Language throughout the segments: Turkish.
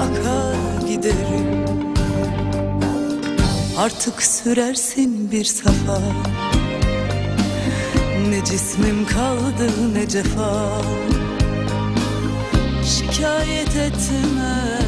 akar giderim. Artık sürersin bir safa. Ne cismim kaldı ne cefa. Şikayet etmem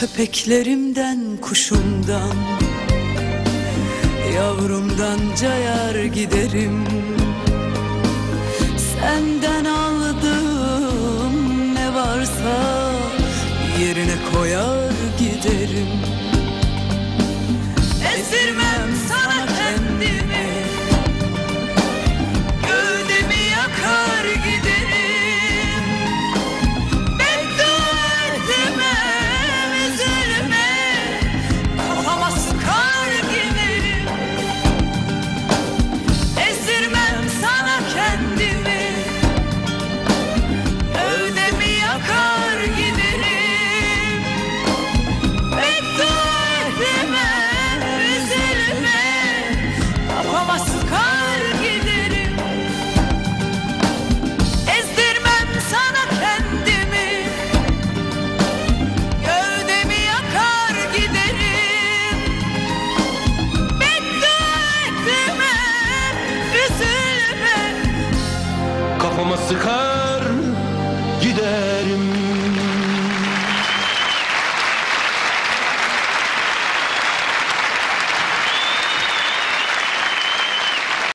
Köpeklerimden kuşumdan Yavrumdan cayar giderim. Senden aldığım ne varsa Yerine koyar giderim. Ezdirmem sana kendimi 你看。